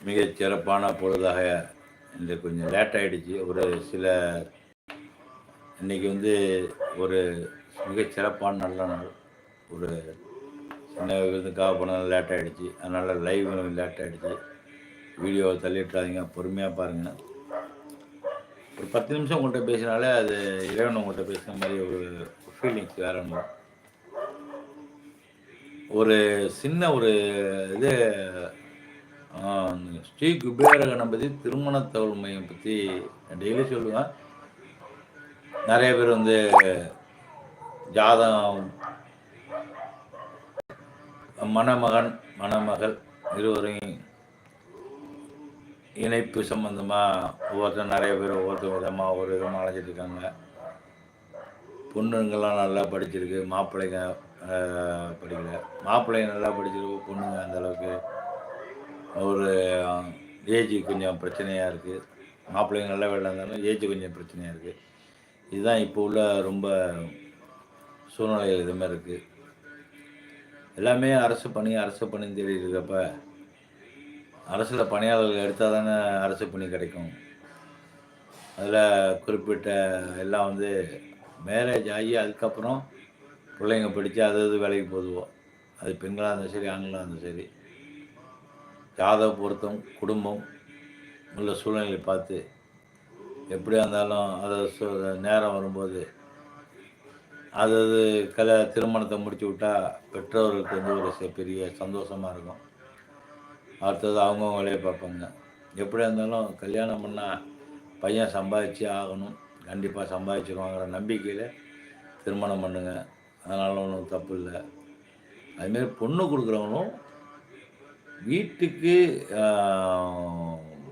மிகச் சிறப்பான பொழுதாக இன்று கொஞ்சம் லேட் ஆகிடுச்சு ஒரு சில இன்னைக்கு வந்து ஒரு மிகச் சிறப்பான நல்ல நாள். ஒரு சின்ன விருதுக்காக போனால் லேட் ஆகிடுச்சு அதனால் லைவ் லேட் ஆகிடுச்சு வீடியோவை தள்ளிட்டுறாதீங்க பொறுமையாக பாருங்கள் ஒரு பத்து நிமிஷம் உங்கள்கிட்ட பேசினாலே அது இறைவன் உங்கள்கிட்ட பேசுகிற மாதிரி ஒரு ஃபீலிங்ஸ் வேற ஒன்று ஒரு சின்ன ஒரு இது ஸ்ரீ குபேர கணபதி திருமண தகவல் மையம் பற்றி டெய்லி சொல்லுவேன் நிறைய பேர் வந்து ஜாதகம் மணமகன் மணமகள் இருவரையும் இணைப்பு சம்மந்தமாக ஒவ்வொருத்தர் நிறைய பேர் ஒவ்வொருத்தர் விதமாக ஒவ்வொரு விதமாக அழைச்சிட்டு இருக்காங்க. பொண்ணுங்கள்லாம் நல்லா படிச்சிருக்கு மாப்பிள்ளைங்க ஆஹ், படிக்கல. மாப்பிள்ளைங்க நல்லா படிச்சிருக்கு பொண்ணுங்க அந்த அளவுக்கு ஒரு ஏஜ் கொஞ்சம் பிரச்சனையாக இருக்குது மாப்பிள்ளைங்க நல்ல வேலை இருந்தாலும் ஏஜ் கொஞ்சம் பிரச்சனையாக இருக்குது இதுதான் இப்போ உள்ள ரொம்ப சூழ்நிலைகள் இது மாதிரி இருக்குது எல்லாமே அரசு பணி அரசு பணின்னு தேடி அரசில் பணியாளர்கள் எடுத்தால் தானே அரசு பணி கிடைக்கும். அதில் குறிப்பிட்ட எல்லாம் வந்து மேரேஜ் ஆகி அதுக்கப்புறம் பிள்ளைங்க படித்து அது அது வேலைக்கு போதுவோம் அது பெண்களாக இருந்தாலும் சரி ஆண்களாக இருந்தாலும் சரி. ஜாதக பொருத்தம் குடும்பம் உள்ள சூழ்நிலையை பார்த்து எப்படியா இருந்தாலும் அதை சு- நேரம் வரும்போது அது அது கல திருமணத்தை முடிச்சு விட்டா பெற்றோர்களுக்கு வந்து ஒரு ச- பெரிய சந்தோஷமாக இருக்கும். அடுத்தது அவங்கவுங்க வேலையை பார்ப்பாங்க. எப்படியா இருந்தாலும் கல்யாணம் பண்ணால் பையன் சம்பாதிச்சு ஆகணும். கண்டிப்பாக சம்பாதிச்சிருவாங்கிற நம்பிக்கையில் திருமணம் பண்ணுங்க. அதனால் ஒன்றும் தப்பு இல்லை. அதுமாரி பொண்ணு கொடுக்குறவங்களும் வீட்டுக்கு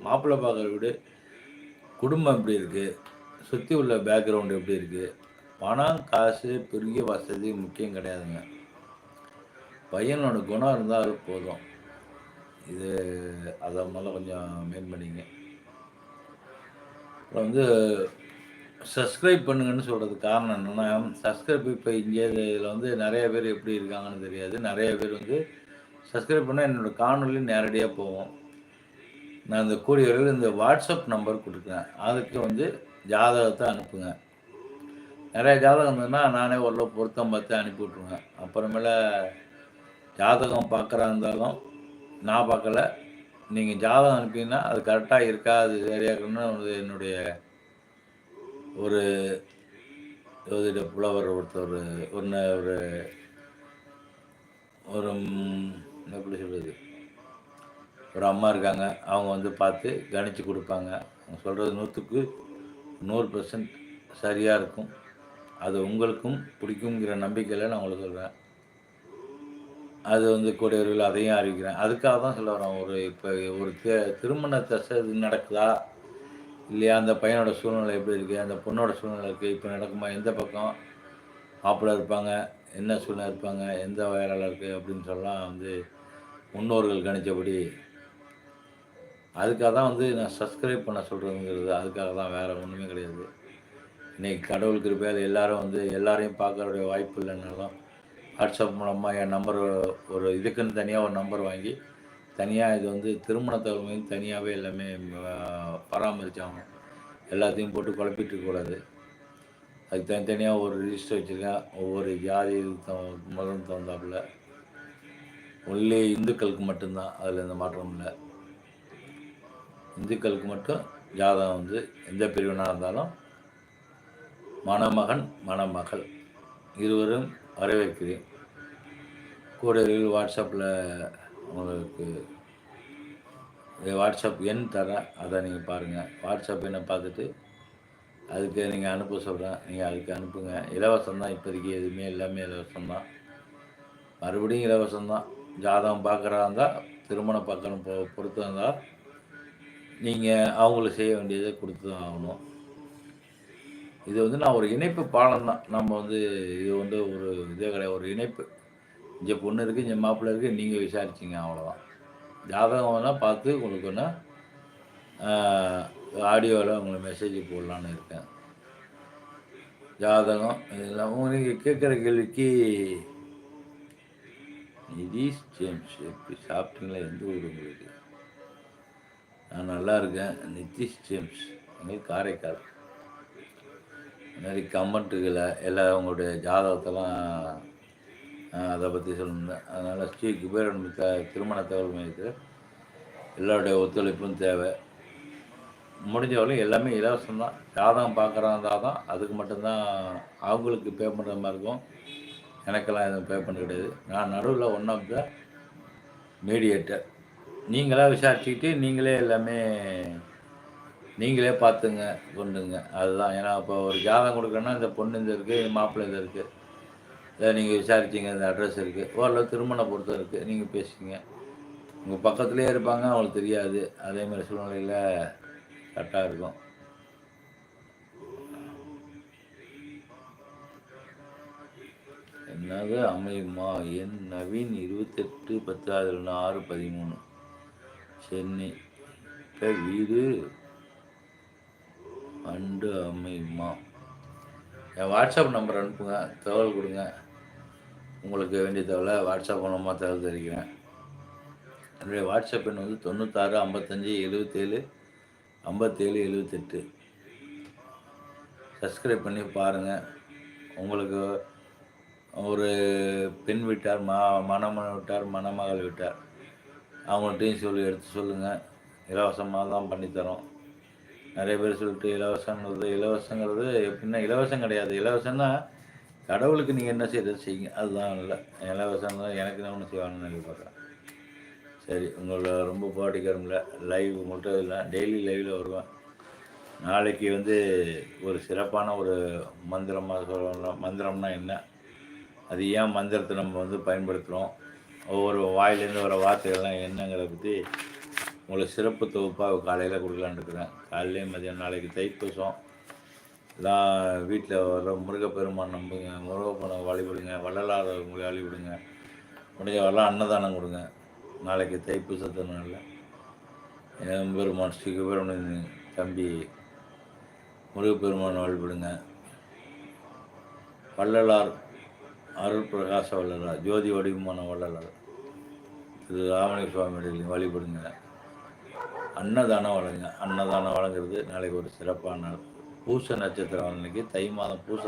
மாப்பிள்ளை பார்க்குற வீடு குடும்பம் எப்படி இருக்குது சுற்றி உள்ள பேக்ரவுண்டு எப்படி இருக்குது பணம் காசு பெரிய வசதி முக்கியம் கிடையாதுங்க. பையனோட குணம் இருந்தால் அது போதும். இது அதை முதல்ல கொஞ்சம் மெயின் பண்ணிங்க. அப்புறம் வந்து சப்ஸ்கிரைப் பண்ணுங்கன்னு சொல்கிறதுக்கு காரணம் என்னென்னா சப்ஸ்கிரைப் இப்போ இங்கே இதில் வந்து நிறைய பேர் எப்படி இருக்காங்கன்னு தெரியாது. நிறைய பேர் வந்து சப்ஸ்கிரைப் பண்ணால் என்னோடய காணொலி நேரடியாக போவோம் நான் இந்த கூடிய வரையில் இந்த வாட்ஸ்அப் நம்பர் கொடுக்குறேன். அதுக்கு வந்து ஜாதகத்தை அனுப்புங்க. நிறையா ஜாதகம் இருந்ததுன்னா நானே ஒரு பொருத்தம் பார்த்து அனுப்பி விட்ருவேன் அப்புறமேல ஜாதகம் பார்க்குறா இருந்தாலும் நான் பார்க்கல. நீங்கள் ஜாதகம் அனுப்பிங்கன்னா அது கரெக்டாக இருக்கா? அது சரியாக என்னுடைய ஒரு ஜோதிட புலவர் ஒருத்தர் ஒரு ஒரு ஒரு எப்படி சொல்கிறது ஒரு அம்மா இருக்காங்க. அவங்க வந்து பார்த்து கணித்து கொடுப்பாங்க. அவங்க சொல்கிறது நூற்றுக்கு நூறு பர்சன்ட் சரியாக இருக்கும். அது உங்களுக்கும் பிடிக்குங்கிற நம்பிக்கையில் நான் உங்களுக்கு சொல்கிறேன் அது வந்து கூடியவர்கள் அதையும் அறிவிக்கிறேன். அதுக்காக தான் சொல்ல வரேன். ஒரு இப்போ ஒரு திருமண தசை இது நடக்குதா? இல்லையா? அந்த பையனோட சூழ்நிலை எப்படி இருக்குது அந்த பொண்ணோட சூழ்நிலை இருக்குது இப்போ நடக்குமா? எந்த பக்கம்? மாப்பிள்ளை இருப்பாங்க. என்ன சூழ்நிலை இருப்பாங்க எந்த வயலால் இருக்குது அப்படின்னு சொல்லலாம் வந்து முன்னோர்கள் கணிச்சபடி அதுக்காக தான் வந்து நான் சப்ஸ்கிரைப் பண்ண சொல்கிறதுங்கிறது அதுக்காக தான் வேறு ஒன்றுமே கிடையாது. இன்றைக்கி கடவுள் கிருப்பையால் எல்லோரும் வந்து எல்லாரையும் பார்க்கறதுடைய வாய்ப்பு இல்லைன்னாலும் வாட்ஸ்அப் மூலமாக என் நம்பர் ஒரு இதுக்குன்னு தனியாக ஒரு நம்பர் வாங்கி தனியாக இது வந்து திருமண தகவலையும் தனியாகவே எல்லாமே பராமரித்தாங்க எல்லாத்தையும் போட்டு குழப்பிட்டு அதுக்கு தனித்தனியாக ஒரு ரிஜிஸ்டர் வச்சுருக்கேன். ஒவ்வொரு ஜாதி மதம் தகுந்தாப்புல. ஒன்லி இந்துக்களுக்கு மட்டும்தான் அதில் எந்த மாற்றமும் இல்லை. இந்துக்களுக்கு மட்டும் ஜாதகம் வந்து எந்த பிரிவினாக இருந்தாலும் மணமகன் மணமகள் இருவரும் வரவேற்கிறேன் கூடவில் வாட்ஸ்அப்பில் உங்களுக்கு வாட்ஸ்அப் எண் தரேன். அதை நீங்கள் பாருங்கள் வாட்ஸ்அப் எண்ணை பார்த்துட்டு அதுக்கு நீங்கள் அனுப்ப சொல்கிறேன் நீங்கள் அதுக்கு அனுப்புங்க. இலவசம் தான் இப்போதைக்கு எதுவுமே எல்லாமே இலவசம் தான். மறுபடியும் இலவசம் தான். ஜாதகம் பார்க்குறா இருந்தால் திருமணம் பக்கம் பொ பொறுத்து இருந்தால் நீங்கள் அவங்களுக்கு செய்ய வேண்டியதை கொடுத்து தான் ஆகணும். இது வந்து நான் ஒரு இணைப்பு பாலம் தான். நம்ம வந்து இது வந்து ஒரு இதே கிடையாது. ஒரு இணைப்பு. இங்கே பொண்ணு இருக்குது இங்கே மாப்பிள்ளை இருக்குது நீங்கள் விசாரிச்சிங்க அவ்வளோதான் ஜாதகம் வேணால் பார்த்து உங்களுக்கு வேணா ஆடியோவில் உங்களுக்கு மெசேஜ் போடலான்னு இருக்கேன். ஜாதகம் இதெல்லாம் உங்களுக்கு கேட்குற கேள்விக்கு நிதீஷ் ஜேம்ஸ் எப்படி சாப்பிட்டீங்களா? எந்த ஊர் உங்களுக்கு? நான் நல்லா இருக்கேன். நிதிஷ் ஜேம்ஸ் எங்களுக்கு காரைக்கால். மாதிரி கமெண்ட்டுகளை எல்லா உங்களுடைய ஜாதகத்தெல்லாம் அதை பற்றி சொல்லணும் அதனால் ஸ்ரீ குபேரன் மித்த திருமண தகவல் மையத்தில் எல்லாருடைய ஒத்துழைப்பும் தேவை. முடிஞ்ச வரையும் எல்லாமே இலவசம் தான். ஜாதகம் பார்க்குறாங்க தான் அதுக்கு மட்டும்தான் அவங்களுக்கு பே பண்ணுற மாதிரி இருக்கும். எனக்கெல்லாம் எதுவும் பே பண்ண கிடையாது. நான் நடுவில் ஒன் ஆஃப் த மீடியேட்டர் நீங்களாக விசாரிச்சுக்கிட்டு நீங்களே எல்லாமே நீங்களே பார்த்துங்க கொண்டுங்க. அதுதான். ஏன்னா இப்போ ஒரு ஜாதகம் கொடுக்குறேன்னா இந்த பொண்ணு இந்த இருக்குது மாப்பிள்ளை இந்த இருக்குது இதை நீங்கள் விசாரிச்சிங்க இந்த அட்ரஸ் இருக்குது ஓரளவு திருமணம் பொறுத்த இருக்குது நீங்கள் பேசிக்கிங்க. உங்கள் பக்கத்துலேயே இருப்பாங்க அவங்களுக்கு தெரியாது. அதே மாதிரி சூழ்நிலையில் கரெக்டாக இருக்கும். என்னது அமையுமா? என் நவீன் இருபத்தெட்டு பத்து அதில் ஆறு பதிமூணு. சென்னை. இப்போ வீடு அண்டு அமையுமா? என் வாட்ஸ்அப் நம்பர் அனுப்புங்க தகவல் கொடுங்க. உங்களுக்கு வேண்டிய தகவலை வாட்ஸ்அப் மூலமாக தகவல் தெரிவிக்கிறேன். என்னுடைய வாட்ஸ்அப் எண் வந்து தொண்ணூத்தாறு ஐம்பத்தஞ்சு எழுபத்தேழு ஐம்பத்தேழு எழுபத்தெட்டு சப்ஸ்கிரைப் பண்ணி பாருங்கள் உங்களுக்கு ஒரு பெண் விட்டார் மா மணமகன் விட்டார் மணமகள் விட்டார் அவங்கள்ட்டையும் சொல்லி எடுத்து சொல்லுங்கள் இலவசமாக தான் பண்ணித்தரோம் நிறைய பேர் சொல்லிட்டு இலவசங்கிறது இலவசங்கிறது எப்படின்னா இலவசம் கிடையாது. இலவசம்னா கடவுளுக்கு நீங்கள் என்ன செய்யறது? செய்யுங்க. அதுதான் இல்லை இலவசம் தான் எனக்கு நான் ஒன்று செய்வாங்கன்னு நினைக்கிறேன் சரி உங்களை ரொம்ப பாடிக்கிறோம்ல லைவ் மட்டும் இல்லை டெய்லி லைவில் வருவேன். நாளைக்கு வந்து ஒரு சிறப்பான ஒரு மந்திரமாக சொல்லலாம் மந்திரம்னா என்ன? அது ஏன் மந்திரத்தை நம்ம வந்து பயன்படுத்துகிறோம் ஒவ்வொரு வாயிலேருந்து வர வார்த்தைகள்லாம் என்னங்கிறத பற்றி உங்களுக்கு சிறப்பு தொகுப்பாக காலையில் கொடுக்கலான்னு இருக்கிறேன். காலையிலே மதியம் நாளைக்கு தைப்பூசம். எல்லாம் வீட்டில் வர முருகப்பெருமான் நம்புங்க முருகப்பனை வழிபடுங்க வள்ளலார் வழிபடுங்க முடிஞ்ச வரலாம் அன்னதானம் கொடுங்க. நாளைக்கு தைப்பூசத்தினால என் பெருமான் ஸ்ரீகுபெருமன் தம்பி முருகப்பெருமான் வழிபடுங்க. வள்ளலார் அருள் பிரகாச வள்ளலார் ஜோதி வடிவமான வள்ளலார். திரு ராமலிங்க சுவாமியுடைய வழிபடுங்க. அன்னதானம் வழங்குங்க அன்னதானம் வழங்குறது நாளைக்கு ஒரு சிறப்பான நாள். பூச நட்சத்திரம் அன்னைக்கு தை மாதம் பூச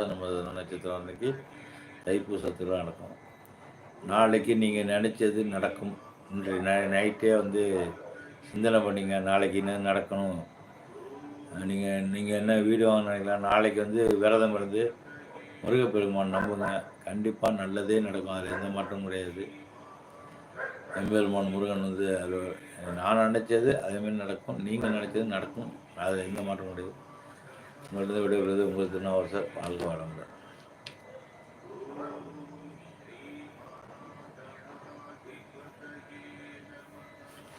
நட்சத்திரம் அன்னைக்கு தைப்பூச திருவிழா நடக்கும். நாளைக்கு நீங்கள் நினச்சது நடக்கும். இன்று நை நைட்டே வந்து சிந்தனை பண்ணிங்க நாளைக்கு என்ன நடக்கணும்? நீங்கள் நீங்கள் என்ன வீடு வாங்கினீங்களா நாளைக்கு வந்து விரதம் இருந்து முருகப்பெருமான் நம்புங்க. கண்டிப்பாக நல்லதே நடக்கும். அதில் எந்த மாற்றமும் கிடையாது. எம்பெருமான் முருகன் வந்து அதில் நான் நினச்சது அதேமாரி நடக்கும். நீங்கள் நினச்சது நடக்கும். அதில் எந்த மாற்றம் கிடையாது. உங்கள்கிட்ட விடைபெறுவது உங்களுக்கு திருநாவரசர் வாழ்க்கை வளமுடன்.